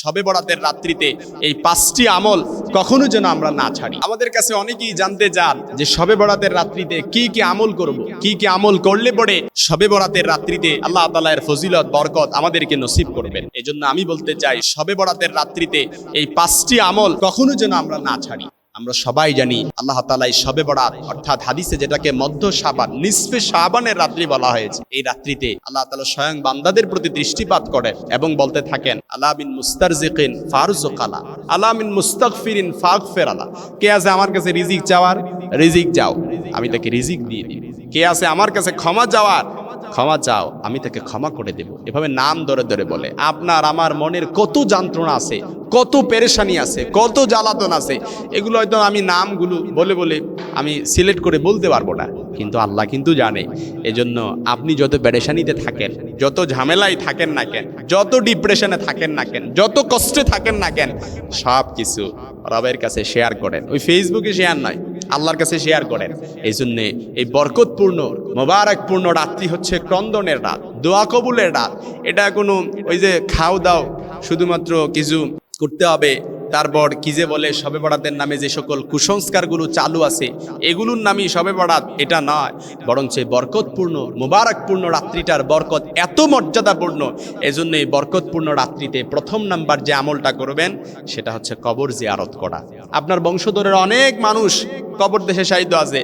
সবে বরাতের রাত্রিতে এই পাঁচটি আমল কখনো যেন আমরা না ছাড়ি। আমাদের কাছে অনেকেই জানতে চান যে সবে বরাতের রাত্রিতে কি কি আমল করব, কি কি আমল করলে পরে সবে বরাতের রাত্রিতে আল্লাহ তালা এর ফজিলত, বরকত আমাদেরকে নসিব করবেন। এজন্য আমি বলতে চাই, সবে বরাতের রাত্রিতে এই পাঁচটি আমল কখনো যেন আমরা না ছাড়ি। আমরা সবাই জানি আল্লাহ তালা সবে বরাত, অর্থাৎ হাদিসে যেটাকে মধ্য সাবান নিসফে সাবানের রাত্রি বলা হয়েছে। এই রাত্রিতে আল্লাহ তালা স্বয়ং বান্দাদের প্রতি দৃষ্টিপাত করেন এবং বলতে থাকেন আল্লাহ বিন মুস্তারজিকিন ফারুজকালা আল্লাহ বিন মিন মুস্তাগফিরিন ফাগফিরালা। কে আছে আমার কাছে রিজিক চাওয়ার? রিজিক যাও আমি তাকে রিজিক দিয়ে দিই। কে আছে আমার কাছে ক্ষমা চাওয়ার? ক্ষমা চাও, আমি তাকে ক্ষমা করে দেব। এভাবে নাম ধরে ধরে বলে, আপনার, আমার মনের কত যন্ত্রণা আছে, কত পেরেশানি আছে, কত জ্বালাতন আছে, এগুলো হয়তো আমি নামগুলো বলে বলে আমি সিলেক্ট করে বলতে পারব না। কিন্তু আল্লাহ কিন্তু জানে, এজন্য আপনি যত পেরেশানিতে থাকেন, যত ঝামেলায় থাকেন না কেন, যত ডিপ্রেশনে থাকেন না কেন, যত কষ্টে থাকেন না কেন সব কিছু রবের কাছে শেয়ার করেন। ওই ফেসবুকে শেয়ার নয় আল্লাহর কাছে শেয়ার করেন। এই জন্যে এই বরকতপূর্ণ, মোবারকপূর্ণ রাত্রি হচ্ছে ক্রন্দনের রাত, দোয়া কবুলের রাত। এটা কোনো ওই যে খাও দাও শুধুমাত্র কিছু করতে হবে তারপর কি যে বলে, সবে বরাতের নামে যে সকল কুসংস্কারগুলো চালু আছে, এগুলোর নামই সবে বরাত, এটা নয়। বরং সেই বরকতপূর্ণ, মোবারকপূর্ণ রাত্রিটার বরকত এত মর্যাদাপূর্ণ, এজন্য এই বরকতপূর্ণ রাত্রিতে প্রথম নাম্বার যে আমলটা করবেন, সেটা হচ্ছে কবর জিয়ারত করা। আপনার বংশধরের অনেক মানুষ কবর দেশে সাহিত্য আছে।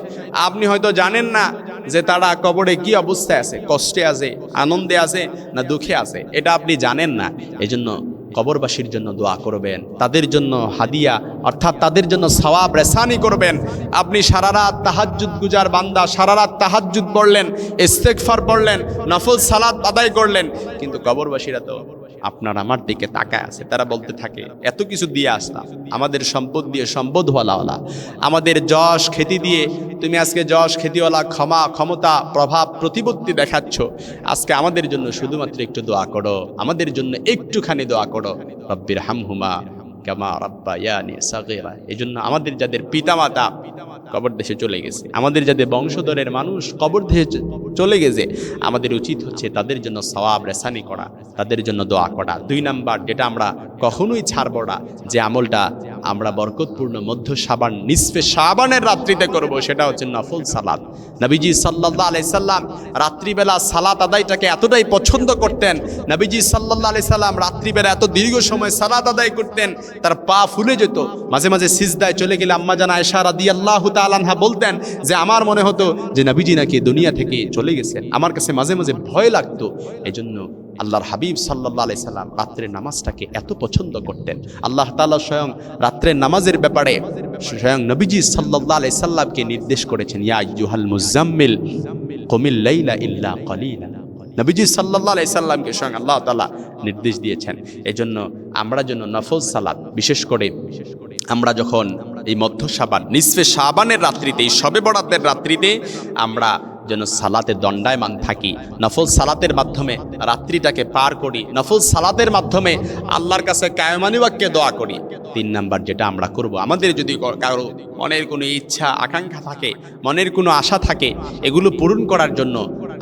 আপনি হয়তো জানেন না যে তারা কবরে কি অবস্থায় আছে, কষ্টে আছে, আনন্দে আছে না দুঃখে আছে, এটা আপনি জানেন না। এজন্য কবরবাসীর জন্য দোয়া করবেন, তাদের জন্য হাদিয়া, অর্থাৎ তাদের জন্য সওয়াব, রেসানি করবেন। আপনি সারা রাত তাহাজ্জুদ গুজার বান্দা সারা রাত তাহাজ্জুদ পড়লেন এস্তেকফার পড়লেন, নফল সালাদ আদায় করলেন, কিন্তু কবরবাসীরা তো আপনার আমার দিকে তাকায় আছে। তারা বলতে থাকে, এত কিছু দিয়ে আসলাম আমাদের সম্পদ দিয়ে সম্পদ হওয়ালা আমাদের যশ খ্যাতি দিয়ে তুমি আজকে যশ খ্যাতিওয়ালা, ক্ষমা, ক্ষমতা, প্রভাব, প্রতিপত্তি দেখাচ্ছ। আজকে আমাদের জন্য শুধুমাত্র একটু দোয়া করো। আমাদের জন্য একটুখানি দোয়া করো। রব্বির হামহুমা কামা রব্বা ইয়ানি সাগীরা। এই জন্য আমাদের যাদের পিতামাতা কবর দেশে চলে গেছে। আমাদের যাদের বংশধরের মানুষ কবর দেশে চলে গেছে, আমাদের উচিত হচ্ছে তাদের জন্য সওয়াব রেসানি করা, তাদের জন্য দোয়া করা। দুই নাম্বার, যেটা আমরা কখনোই ছাড়ব না, যে আমলটা আমরা বরকতপূর্ণ মধ্য সাবান, নিসফে সাবানের রাত্রিতে করব, সেটা হচ্ছে নফল সালাত নবীজি সাল্লাহ আলাই সাল্লাম রাত্রিবেলা সালাত আদায়টাকে এতটাই পছন্দ করতেন। নবীজি সাল্লাহ আলাই সাল্লাম রাত্রিবেলা এত দীর্ঘ সময় সালাত আদায় করতেন, তার পা ফুলে যেত। মাঝে মাঝে সিজদায় চলে গেলে আম্মা জানা এশা রাদি আল্লাহ তালানহা বলতেন যে, আমার মনে হতো যে, নবীজি নাকি দুনিয়া থেকে চলে গেছেন। আমার কাছে মাঝে মাঝে ভয় লাগতো। এই জন্য আল্লাহর হাবিব সাল্লাহ আলাই সাল্লাম রাত্রের নামাজটাকে এত পছন্দ করতেন। আল্লাহ তাআলা স্বয়ং রাত্রের নামাজের ব্যাপারে স্বয়ং নবীজি সাল্লাহ আলাই সাল্লামকে নির্দেশ করেছেন, ইয়া ইউহাল মুজাম্মিল, কমিল লাইলা ইল্লা কলিলা। নবীজি সাল্লাহ আলাই সাল্লামকে স্বয়ং আল্লাহ তালা নির্দেশ দিয়েছেন। এই জন্য আমরা যেন নফল সালাত, বিশেষ করে আমরা যখন এই মধ্য সাবান, নিসফে সাবানের রাত্রিতে, এই সবে বরাতের রাত্রিতে আমরা যেন সালাতে দণ্ডায়মান থাকি। নফল সালাতের মাধ্যমে রাত্রিটাকে পার করি। নফল সালাতের মাধ্যমে আল্লাহর কাছে কায়মানি বাক্যে দোয়া করি। তিন নাম্বার যেটা আমরা করব, আমাদের যদি কারও মনের কোনো ইচ্ছা, আকাঙ্ক্ষা থাকে, মনের কোনো আশা থাকে, এগুলো পূরণ করার জন্য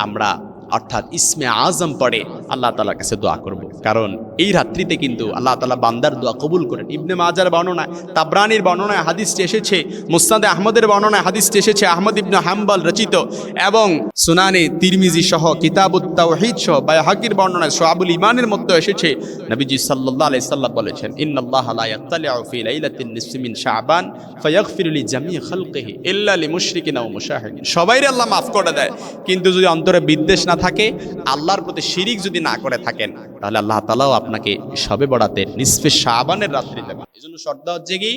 আমরা অর্থাৎ ইসমে আজম পড়ে, আল্লাহ তালার কাছে দোয়া করব। কারণ এই রাত্রিতে কিন্তু আল্লাহ তালা বান্দার দোয়া কবুল করেন। ইবনে মাজার বর্ণনায়, তাবরানির বর্ণনায় হাদিসটি এসেছে মুস্তাদে আহমদের বর্ণনায় হাদিসটি এসেছে, আহমদ ইবনে হাম্বল রচিত এবং সুনানি তিরমিজি সহ কিতাবুত তাওহীদ সহ বায়হাকির বর্ণনায় সোহাবুল ইমানের মধ্যে এসেছে। নবীজি সাল্লাল্লাহু আলাইহি সাল্লাম বলেছেন সবাইরে আল্লাহ মাফ করে দেয়। কিন্তু যদি অন্তরে বিদ্বেষ না থাকে, আল্লাহর প্রতি শিরিক যদি না করে থাকেন, তাহলে আল্লাহ তালাও আপনাকে সবে বড়াতে নিসফে শাবানের রাত্রিতে পান এজন্য শর্ত হচ্ছে কি?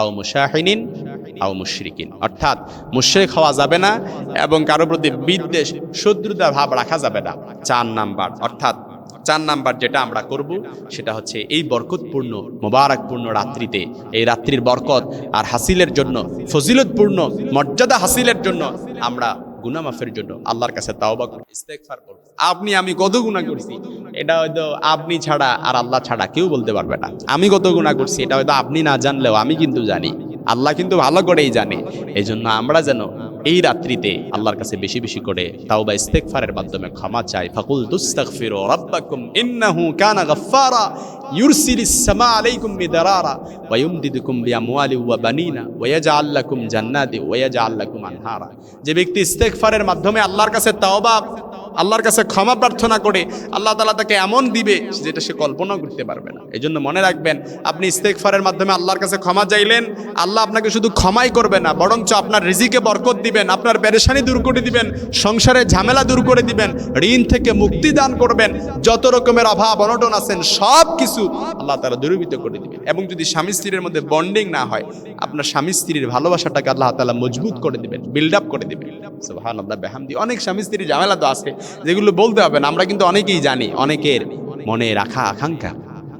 আও মুশাহিনিন, আও মুশরিকিন। অর্থাৎ মুশরিক হওয়া যাবে না এবং কারও প্রতি বিদ্বেষ, শত্রুতা ভাব রাখা যাবে না। চার নাম্বার, অর্থাৎ চার নাম্বার যেটা আমরা করব, সেটা হচ্ছে এই বরকতপূর্ণ, মোবারকপূর্ণ রাত্রিতে, এই রাত্রির বরকত আর হাসিলের জন্য, ফজিলতপূর্ণ, মর্যাদা হাসিলের জন্য আমরা গুনাহ মাফের জন্য। আল্লাহর কাছে তাওবা বা আপনি, আমি কত গুনাহ করছি? এটা হয়তো আপনি ছাড়া আর আল্লাহ ছাড়া কেউ বলতে পারবে না। আমি কত গুনাহ করছি, এটা হয়তো আপনি না জানলেও আমি কিন্তু জানি। আল্লাহ কিন্তু ভালো করেই জানে। এই জন্য আমরা যেন এই রাত্রিতে আল্লাহর কাছে বেশি বেশি করে তাও বা ইস্তেকফারের মাধ্যমে ক্ষমা চাই। ফাকুল তুস্তাগফিরু রাব্বাকুম ইন্নাহু কানা গাফফারা ইউরসিলিস সামা আলাইকুম মিদারারা ওয়া ইউমদিদুকুম বিআমওয়ালি ওয়া বানিনা ওয়া ইয়াজআল লাকুম জান্নাতি ওয়া ইয়াজআল লাকুম আনহারা। যে ব্যক্তি ইস্তেকফারের মাধ্যমে আল্লাহর কাছে তাওবা আল্লাহর কাছে ক্ষমা প্রার্থনা করে আল্লাহ তালা তাকে এমন দিবে যেটা সে কল্পনাও করতে পারবে না। এই জন্য মনে রাখবেন, আপনি ইস্তেকফারের মাধ্যমে আল্লাহর কাছে ক্ষমা চাইলেন, আল্লাহ আপনাকে শুধু ক্ষমাই করবে না, বরঞ্চ আপনার রিজিকে বরকত দিবেন, আপনার পেরেশানি দূর করে দিবেন, সংসারে ঝামেলা দূর করে দিবেন, ঋণ থেকে মুক্তি দান করবেন, যত রকমের অভাব অনটন আছেন, সব কিছু আল্লাহ তালা দূরীভূত করে দিবেন। এবং যদি স্বামী স্ত্রীর মধ্যে বন্ডিং না হয়, আপনার স্বামী স্ত্রীর ভালোবাসাটাকে আল্লাহ তালা মজবুত করে দিবেন বিল্ড আপ করে দিবেন। সুবহান আল্লাহ বেহামদি, অনেক স্বামী স্ত্রীর ঝামেলা তো আছে যেগুলো বলতে হবে না, আমরা কিন্তু অনেকেই জানি, অনেকের মনে রাখা আকাঙ্ক্ষা,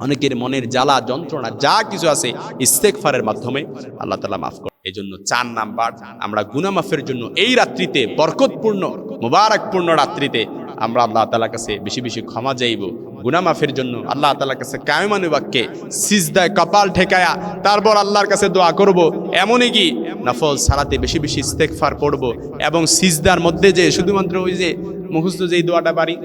অনেকের মনের জ্বালা, যন্ত্রণা, যা কিছু আছে ইস্তেকফারের মাধ্যমে আল্লাহ তালা মাফ করে। এই জন্য চার নাম্বার, আমরা গুনামাফের জন্য এই রাত্রিতে, বরকতপূর্ণ, মুবারকপূর্ণ রাত্রিতে আমরা আল্লাহ তালার কাছে বেশি বেশি ক্ষমা যাইব গুনামাফের জন্য আল্লাহ তালার কাছে কায়মানু বাক্যে, সিজদায় কপাল ঠেকায়া তারপর আল্লাহর কাছে দোয়া করব। এমনই কি নফল সারাতে বেশি বেশি ইস্তেকফার পড়ব এবং সিজদার মধ্যে যে শুধুমাত্র ওই যে মুখস্থ যেই দোয়াটা পারি।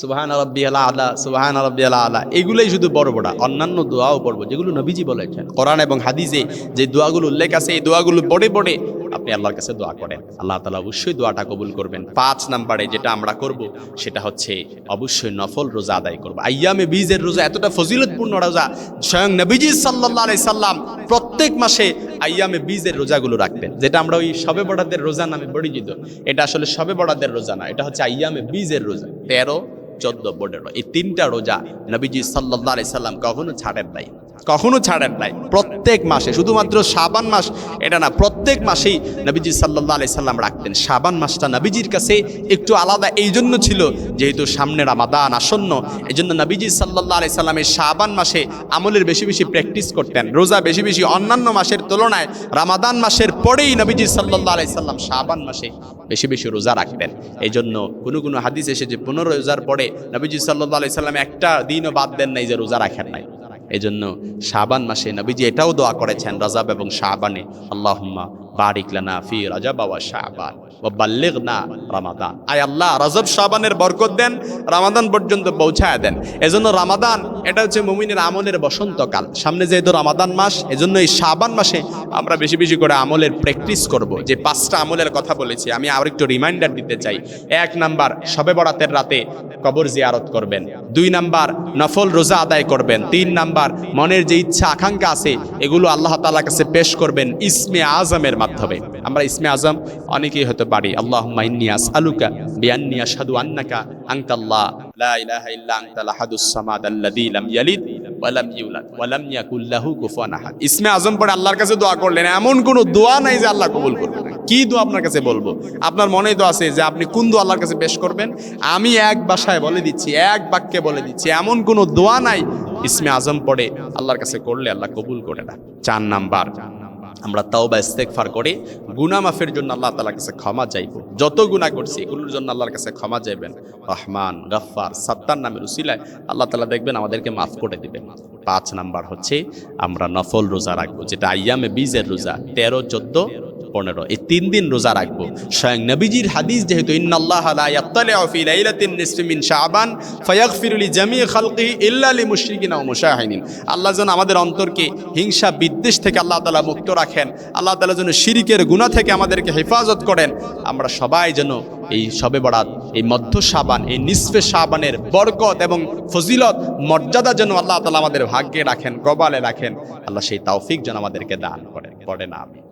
সুবাহান রব্বি আলা, সুবাহান রব্বি আলা। আলা এগুলোই শুধু বড় বড় অন্যান্য দোয়াও পড়ব, যেগুলো নবীজি বলেছেন। কোরআন এবং হাদিসে যে দোয়াগুলো উল্লেখ আছে, এই দোয়াগুলো পড়ে পড়ে আপনি আল্লাহর কাছে দোয়া করেন। আল্লাহ তালা অবশ্যই দোয়াটা কবুল করবেন। পাঁচ নাম্বারে যেটা আমরা করব, সেটা হচ্ছে অবশ্যই নফল রোজা আদায় করব। আইয়ামে বীজের রোজা এতটা ফজিলতপূর্ণ রোজা, স্বয়ং নবীজি সাল্লাহ আলাই সাল্লাম প্রত্যেক মাসে আইয়ামে বীজের রোজাগুলো রাখতেন যেটা আমরা ওই সবে বড়াদের রোজা নামে পরিচিত। এটা আসলে সবে বড়াদের রোজা না, এটা হচ্ছে আইয়ামে বীজের রোজা, তেরো, চোদ্দ, পনেরো, এই তিনটা রোজা নবীজি সাল্লাহ আলাই সাল্লাম কখনো ছাড়েন নাই। কখনো ছাড়েন নাই। প্রত্যেক মাসে, শুধুমাত্র সাবান মাস, এটা না, প্রত্যেক মাসেই নবীজি সাল্লাহ আলি সাল্লাম রাখতেন। সাবান মাসটা নবীজির কাছে একটু আলাদা এই জন্য ছিল যেহেতু সামনে রামাদান আসন্ন এই জন্য নবীজি সাল্লাহ আলি সাল্লামের শাবান মাসে আমলের বেশি বেশি প্র্যাকটিস করতেন। রোজা বেশি বেশি অন্যান্য মাসের তুলনায় রামাদান মাসের পরেই নবীজি সাল্লাহ আলি সাল্লাম শাবান মাসে বেশি বেশি রোজা রাখতেন। এই জন্য কোনো কোনো হাদিস এসে যে পনেরো রোজার পরে নবীজি সাল্লাহ আলি সাল্লাম একটা দিনও বাদ দেন নাই যে রোজা রাখেন নাই। এই জন্য শাবান মাসে নবীজি এটাও দোয়া করেছেন, রাজাব এবং শাহবানে আল্লাহ বারিক লানা ফি রাজাব শাহবান শাবান। ওয়া বাল্লিগনা রামাদান। আয় আল্লাহ, রাজব শাবানের বরকত দেন, রামাদান পর্যন্ত পৌঁছায় দেন। এজন্য রামাদান, এটা হচ্ছে মুমিনের আমলের বসন্তকাল। সামনে যেহেতু রামাদান মাস, এজন্য এই শাবান মাসে আমরা বেশি বেশি করে আমলের প্র্যাকটিস করব। যে পাঁচটা আমলের কথা বলেছি, আমি আর একটু রিমাইন্ডার দিতে চাই। এক নাম্বার শবে বরাতের রাতে কবর জিয়ারত করবেন। দুই নাম্বার, নফল রোজা আদায় করবেন। তিন নাম্বার, মনের যে ইচ্ছা, আকাঙ্ক্ষা আছে, এগুলো আল্লাহ তাআলার কাছে পেশ করবেন ইসমে আজমের মাধ্যমে। আমরা ইসমে আজম, অনেকেই হতে পারি আল্লাহ ইন্নি আসআলুকা বিআন্নি আশহাদু আন্নাকা আনতাল্লাহ লা ইলাহা ইল্লা আনতাল আহাদুস সামাদ আল্লাযী লাম ইসমে আজম পড়ে আল্লাহর কাছে দোয়া করলেন, এমন কোনো দোয়া নাই যে আল্লাহ কবুল করবে না। কি দোয়া আপনার কাছে বলব? আপনার মনে তো আছে যে আপনি কোন দোয়া আল্লাহর কাছে পেশ করবেন? আমি এক ভাষায় বলে দিচ্ছি, এক বাক্যে বলে দিচ্ছি, এমন কোনো দোয়া নাই। ইসমে আজম পড়ে আল্লাহর কাছে করলে আল্লাহ কবুল করে না। চার নাম্বার আমরা তাও বা ইস্তেকফার করে। গুনা মাফের জন্য আল্লাহ তালার কাছে ক্ষমা চাইব। যত গুণা করছি, এগুলোর জন্য আল্লাহর কাছে ক্ষমা চাইবেন। রহমান, গফ্ফার, সাত্তার নামের উসিলায় আল্লাহ তালা দেখবেন আমাদেরকে মাফ করে দিবেন পাঁচ নাম্বার হচ্ছে, আমরা নফল রোজা রাখব, যেটা আইয়ামে বীজের রোজা, তেরো, চোদ্দ পনেরো। এই তিন দিন রোজা রাখব। স্বয়ং নবীজির হাদিস যেহেতু আল্লাহ যেন আমাদের অন্তরকে হিংসা, বিদ্বেষ থেকে আল্লাহ তাআলা মুক্ত রাখেন। আল্লাহ তাআলা যেন শিরিকের গুনাহ থেকে আমাদেরকে হেফাজত করেন। আমরা সবাই যেন এই সবে বরাত, এই মধ্য সাবান এই নিসফে সাবানের বরকত এবং ফজিলত, মর্যাদা যেন আল্লাহ তালা আমাদের ভাগ্যে রাখেন, কপালে রাখেন। আল্লাহ সেই তৌফিক যেন আমাদেরকে দান করেন পড়ে না আমি